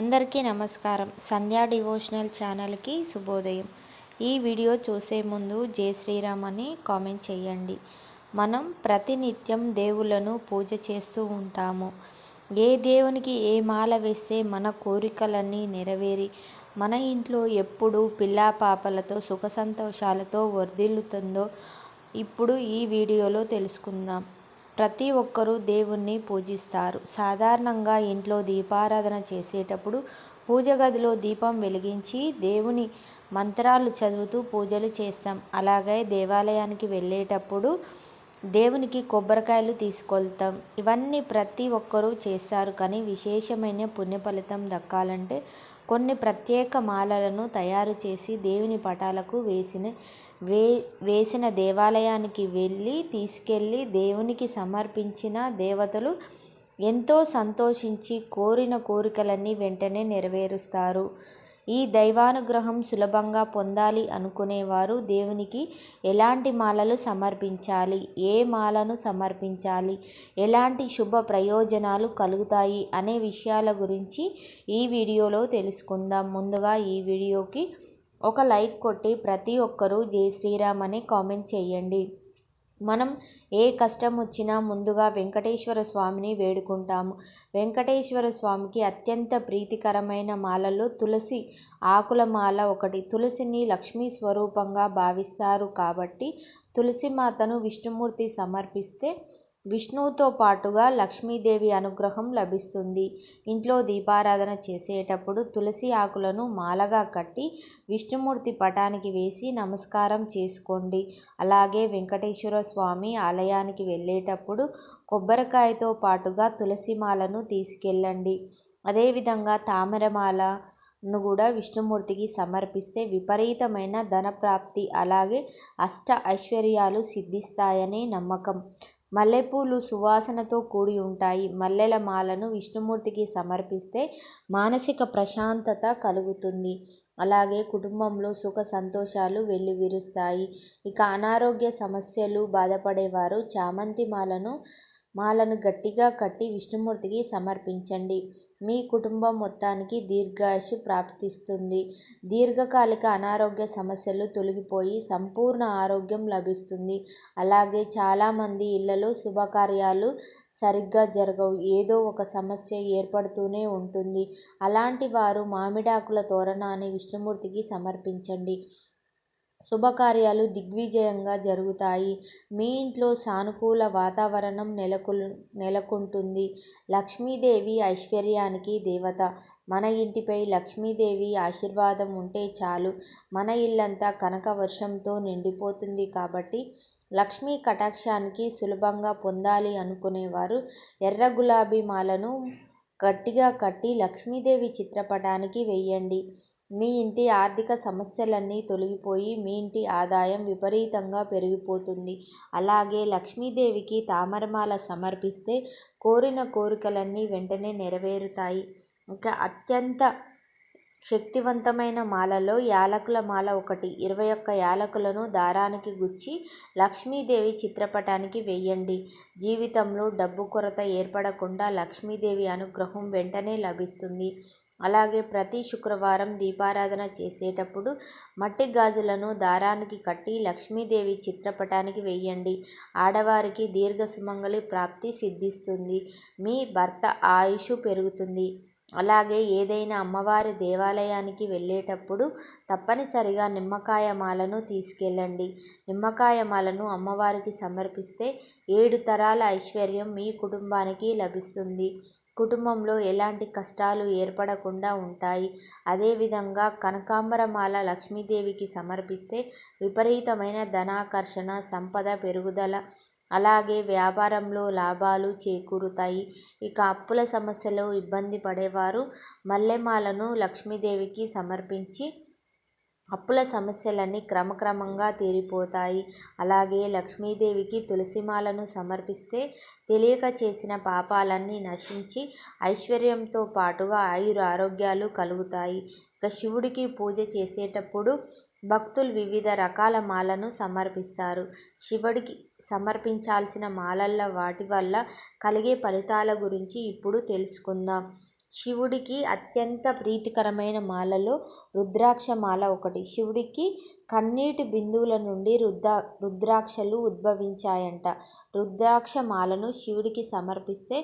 అందరికీ నమస్కారం. సంధ్యా డివోషనల్ ఛానల్కి శుభోదయం. ఈ వీడియో చూసే ముందు జై శ్రీరామ్ అని కామెంట్ చేయండి. మనం ప్రతినిత్యం దేవుళ్ళను పూజ చేస్తూ ఉంటాము. ఏ దేవునికి ఏ మాల వేస్తే మన కోరికలన్నీ నెరవేరి మన ఇంట్లో ఎప్పుడు పిల్లా పాపలతో సుఖ సంతోషాలతో వర్ధిల్లుతుందో ఇప్పుడు ఈ వీడియోలో తెలుసుకుందాం. ప్రతి ఒక్కరూ దేవుణ్ణి పూజిస్తారు. సాధారణంగా ఇంట్లో దీపారాధన చేసేటప్పుడు పూజ గదిలో దీపం వెలిగించి దేవుని మంత్రాలు చదువుతూ పూజలు చేస్తాం. అలాగే దేవాలయానికి వెళ్ళేటప్పుడు దేవునికి కొబ్బరికాయలు తీసుకెళ్తాం ఇవన్నీ ప్రతి ఒక్కరూ చేస్తారు. కానీ విశేషమైన పుణ్య ఫలితం దక్కాలంటే కొన్ని ప్రత్యేక మాలలను తయారు చేసి దేవుని పటాలకు వేసిన వే వేసిన దేవాలయానికి వెళ్ళి తీసుకెళ్ళి దేవునికి సమర్పించిన దేవతలు ఎంతో సంతోషించి కోరిన కోరికలన్నీ వెంటనే నెరవేరుస్తారు. ఈ దైవానుగ్రహం సులభంగా పొందాలి అనుకునేవారు దేవునికి ఎలాంటి మాలలు సమర్పించాలి ఏ మాలను సమర్పించాలి ఎలాంటి శుభ ప్రయోజనాలు కలుగుతాయి అనే విషయాల గురించి ఈ వీడియోలో తెలుసుకుందాం. ముందుగా ఈ వీడియోకి ఒక లైక్ కొట్టి ప్రతి ఒక్కరూ జై శ్రీరామ్ అని కామెంట్ చేయండి. మనం ఏ కష్టం వచ్చినా ముందుగా వెంకటేశ్వర స్వామిని వేడుకుంటాము. వెంకటేశ్వర స్వామికి అత్యంత ప్రీతికరమైన మాలలో తులసి ఆకుల మాల ఒకటి. తులసిని లక్ష్మీ స్వరూపంగా భావిస్తారు కాబట్టి తులసి మాతను విష్ణుమూర్తి సమర్పిస్తే విష్ణువుతో పాటుగా లక్ష్మీదేవి అనుగ్రహం లభిస్తుంది. ఇంట్లో దీపారాధన చేసేటప్పుడు తులసి ఆకులను మాలగా కట్టి విష్ణుమూర్తి పటానికి వేసి నమస్కారం చేసుకోండి. అలాగే వెంకటేశ్వర స్వామి ఆలయానికి వెళ్ళేటప్పుడు కొబ్బరికాయతో పాటుగా తులసి మాలను తీసుకెళ్ళండి. అదేవిధంగా తామరమాల ను కూడా విష్ణుమూర్తికి సమర్పిస్తే విపరీతమైన ధనప్రాప్తి అలాగే అష్ట ఐశ్వర్యాలు సిద్ధిస్తాయనే నమ్మకం. మల్లెపూలు సువాసనతో కూడి ఉంటాయి. మల్లెల మాలను విష్ణుమూర్తికి సమర్పిస్తే మానసిక ప్రశాంతత కలుగుతుంది. అలాగే కుటుంబంలో సుఖ సంతోషాలు వెల్లివిరుస్తాయి. ఇక అనారోగ్య సమస్యలు బాధపడేవారు చామంతి మాలను మాలను గట్టిగా కట్టి విష్ణుమూర్తికి సమర్పించండి. మీ కుటుంబం మొత్తానికి దీర్ఘాయుషు ప్రాప్తిస్తుంది. దీర్ఘకాలిక అనారోగ్య సమస్యలు తొలగిపోయి సంపూర్ణ ఆరోగ్యం లభిస్తుంది. అలాగే చాలామంది ఇళ్ళలో శుభకార్యాలు సరిగ్గా జరగవు. ఏదో ఒక సమస్య ఏర్పడుతూనే ఉంటుంది. అలాంటి వారు మామిడాకుల తోరణాన్ని విష్ణుమూర్తికి సమర్పించండి. శుభకార్యాలు దిగ్విజయంగా జరుగుతాయి. మీ ఇంట్లో సానుకూల వాతావరణం నెలకు నెలకొంటుంది. లక్ష్మీదేవి ఐశ్వర్యానికి దేవత. మన ఇంటిపై లక్ష్మీదేవి ఆశీర్వాదం ఉంటే చాలు. మన ఇల్లంతా కనక వర్షంతో నిండిపోతుంది కాబట్టి లక్ష్మీ కటాక్షానికి సులభంగా పొందాలి అనుకునేవారు. ఎర్ర గులాబీ మాలను గట్టిగా కట్టి లక్ష్మీదేవి చిత్రపటానికి వెయ్యండి మీ ఇంటి ఆర్థిక సమస్యలన్నీ తొలగిపోయి మీ ఇంటి ఆదాయం విపరీతంగా పెరిగిపోతుంది. అలాగే లక్ష్మీదేవికి తామరమాల సమర్పిస్తే కోరిన కోరికలన్నీ వెంటనే నెరవేరుతాయి. ఇంకా అత్యంత శక్తివంతమైన మాలలో యాలకుల మాల ఒకటి. ఇరవై ఒక్క యాలకులను దారానికి గుచ్చి లక్ష్మీదేవి చిత్రపటానికి వెయ్యండి జీవితంలో డబ్బు కొరత ఏర్పడకుండా లక్ష్మీదేవి అనుగ్రహం వెంటనే లభిస్తుంది. అలాగే ప్రతి శుక్రవారం దీపారాధన చేసేటప్పుడు మట్టి గాజులను దారానికి కట్టి లక్ష్మీదేవి చిత్రపటానికి వెయ్యండి ఆడవారికి దీర్ఘ సుమంగళి ప్రాప్తి సిద్ధిస్తుంది. మీ భర్త ఆయుష్ పెరుగుతుంది. అలాగే ఏదైనా అమ్మవారి దేవాలయానికి వెళ్ళేటప్పుడు తప్పనిసరిగా నిమ్మకాయ మాలను తీసుకెళ్ళండి. నిమ్మకాయ మాలను అమ్మవారికి సమర్పిస్తే ఏడు తరాల ఐశ్వర్యం మీ కుటుంబానికి లభిస్తుంది. కుటుంబంలో ఎలాంటి కష్టాలు ఏర్పడకుండా ఉంటాయి. అదేవిధంగా కనకాంబరమాల లక్ష్మీదేవికి సమర్పిస్తే విపరీతమైన ధనాకర్షణ సంపద పెరుగుదల అలాగే వ్యాపారంలో లాభాలు చేకూరుతాయి. ఇక అప్పుల సమస్యలో ఇబ్బంది పడేవారు మల్లెమాలను లక్ష్మీదేవికి సమర్పించి అప్పుల సమస్యలన్నీ క్రమక్రమంగా తీరిపోతాయి. అలాగే లక్ష్మీదేవికి తులసిమాలను సమర్పిస్తే తెలియక చేసిన పాపాలన్నీ నశించి ఐశ్వర్యంతో పాటుగా ఆయుర ఆరోగ్యాలు కలుగుతాయి. ఇక శివుడికి పూజ చేసేటప్పుడు భక్తులు వివిధ రకాల మాలను సమర్పిస్తారు. శివుడికి సమర్పించాల్సిన మాలల్లో వాటి వల్ల కలిగే ఫలితాల గురించి ఇప్పుడు తెలుసుకుందాం. శివుడికి అత్యంత ప్రీతికరమైన మాలలో రుద్రాక్షమాల ఒకటి. శివుడికి కన్నీటి బిందువుల నుండి రుద్రా రుద్రాక్షలు ఉద్భవించాయంట. రుద్రాక్షమాలను శివుడికి సమర్పిస్తే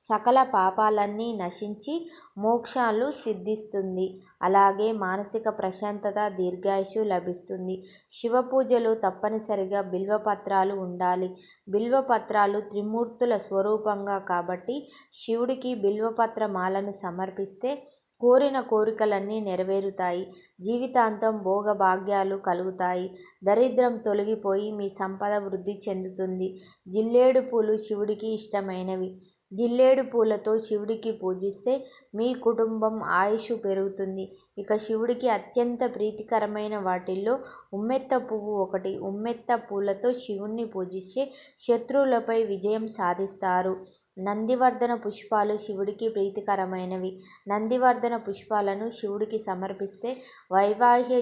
సకల పాపాలన్నీ నశించి మోక్షాలు సిద్ధిస్తుంది. అలాగే మానసిక ప్రశాంతత, దీర్ఘాయుషు లభిస్తుంది. శివ పూజలు తప్పనిసరిగా బిల్వపత్రాలు ఉండాలి. బిల్వపత్రాలు త్రిమూర్తుల స్వరూపంగా కాబట్టి శివుడికి బిల్వపత్ర మాలను సమర్పిస్తే కోరిన కోరికలన్నీ నెరవేరుతాయి. జీవితాంతం భోగభాగ్యాలు కలుగుతాయి. దరిద్రం తొలగిపోయి మీ సంపద వృద్ధి చెందుతుంది. జిల్లేడు పూలు శివుడికి ఇష్టమైనవి. జిల్లేడు పూలతో శివుడికి పూజిస్తే మీ కుటుంబం ఆయుస్సు పెరుగుతుంది. ఇక శివుడికి అత్యంత ప్రీతికరమైన వాటిల్లో ఉమ్మెత్త పువ్వు ఒకటి. ఉమ్మెత్త పూలతో శివుణ్ణి పూజిస్తే శత్రువులపై విజయం సాధిస్తారు. నందివర్ధన పుష్పాలు శివుడికి ప్రీతికరమైనవి. నందివర్ధన పుష్పాలను శివుడికి సమర్పిస్తే వైవాహిక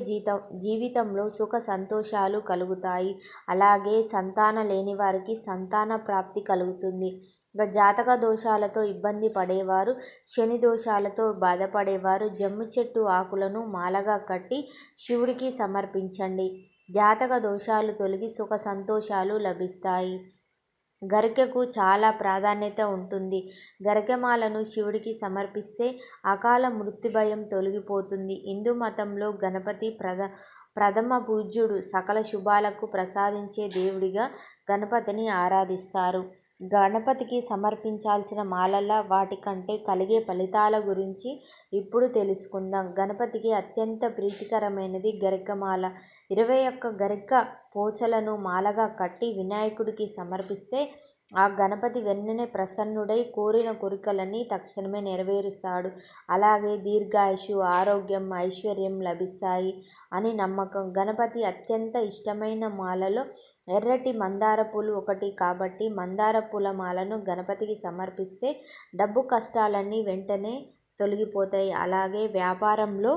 జీవితంలో సుఖ సంతోషాలు కలుగుతాయి. అలాగే సంతాన లేని వారికి సంతాన ప్రాప్తి కలుగుతుంది. ఇక జాతక దోషాలతో ఇబ్బంది పడేవారు, శని దోషాలతో బాధపడేవారు జమ్మిచెట్టు ఆకులను మాలగా కట్టి శివుడికి సమర్పించండి. జాతక దోషాలు తొలగి సుఖ సంతోషాలు లభిస్తాయి. గరికకు చాలా ప్రాధాన్యత ఉంటుంది. గరిక మాలను శివుడికి సమర్పిస్తే అకాల మృత్యు భయం తొలగిపోతుంది. హిందూ మతంలో గణపతి ప్రథమ పూజ్యుడు. సకల శుభాలకు ప్రసాదించే దేవుడిగా గణపతిని ఆరాధిస్తారు. గణపతికి సమర్పించాల్సిన మాలల, వాటి కంటే కలిగే ఫలితాల గురించి ఇప్పుడు తెలుసుకుందాం. గణపతికి అత్యంత ప్రీతికరమైనది గరికమాల ఇరవై ఒక్క గరిక పోచలను మాలగా కట్టి వినాయకుడికి సమర్పిస్తే ఆ గణపతి వెన్ననే ప్రసన్నుడై కోరిన కోరికలన్నీ తక్షణమే నెరవేరుస్తాడు. అలాగే దీర్ఘాయుషు ఆరోగ్యం, ఐశ్వర్యం లభిస్తాయి అని నమ్మకం. గణపతి అత్యంత ఇష్టమైన మాలలో ఎర్రటి మందార పూలు ఒకటి కాబట్టి మందార పూల మాలను గణపతికి సమర్పిస్తే డబ్బు కష్టాలన్నీ వెంటనే తొలగిపోతాయి. అలాగే వ్యాపారంలో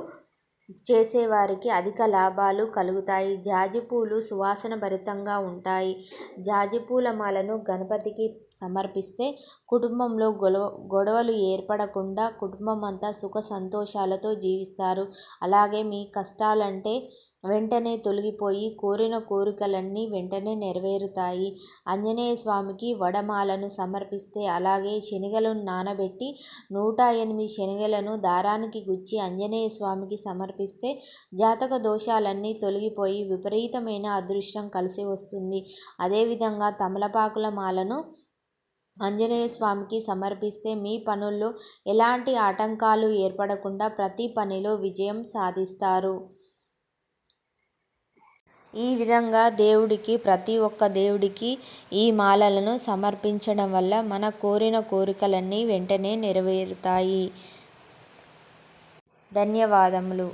చేసేవారికి అధిక లాభాలు కలుగుతాయి. జాజిపూలు సువాసన భరితంగా ఉంటాయి. జాజిపూల మాలను గణపతికి సమర్పిస్తే కుటుంబంలో గొడవ గొడవలు ఏర్పడకుండా కుటుంబం అంతా సుఖ సంతోషాలతో జీవిస్తారు. అలాగే మీ కష్టాలంటే వెంటనే తొలగిపోయి కోరిన కోరికలన్నీ వెంటనే నెరవేరుతాయి. ఆంజనేయస్వామికి స్వామికి వడమాలను సమర్పిస్తే అలాగే శనగలను నానబెట్టి నూట ఎనిమిది శనగలను దారానికి గుచ్చి ఆంజనేయ స్వామికి సమర్పిస్తే జాతక దోషాలన్నీ తొలగిపోయి విపరీతమైన అదృష్టం కలిసి వస్తుంది. అదేవిధంగా తమలపాకుల మాలను ఆంజనేయస్వామికి సమర్పిస్తే మీ పనుల్లో ఎలాంటి ఆటంకాలు ఏర్పడకుండా ప్రతి పనిలో విజయం సాధిస్తారు. ఈ విధంగా దేవుడికి ప్రతి ఒక్క దేవుడికి ఈ మాలలను సమర్పించడం వల్ల మన కోరిన కోరికలన్నీ వెంటనే నెరవేరుతాయి. ధన్యవాదములు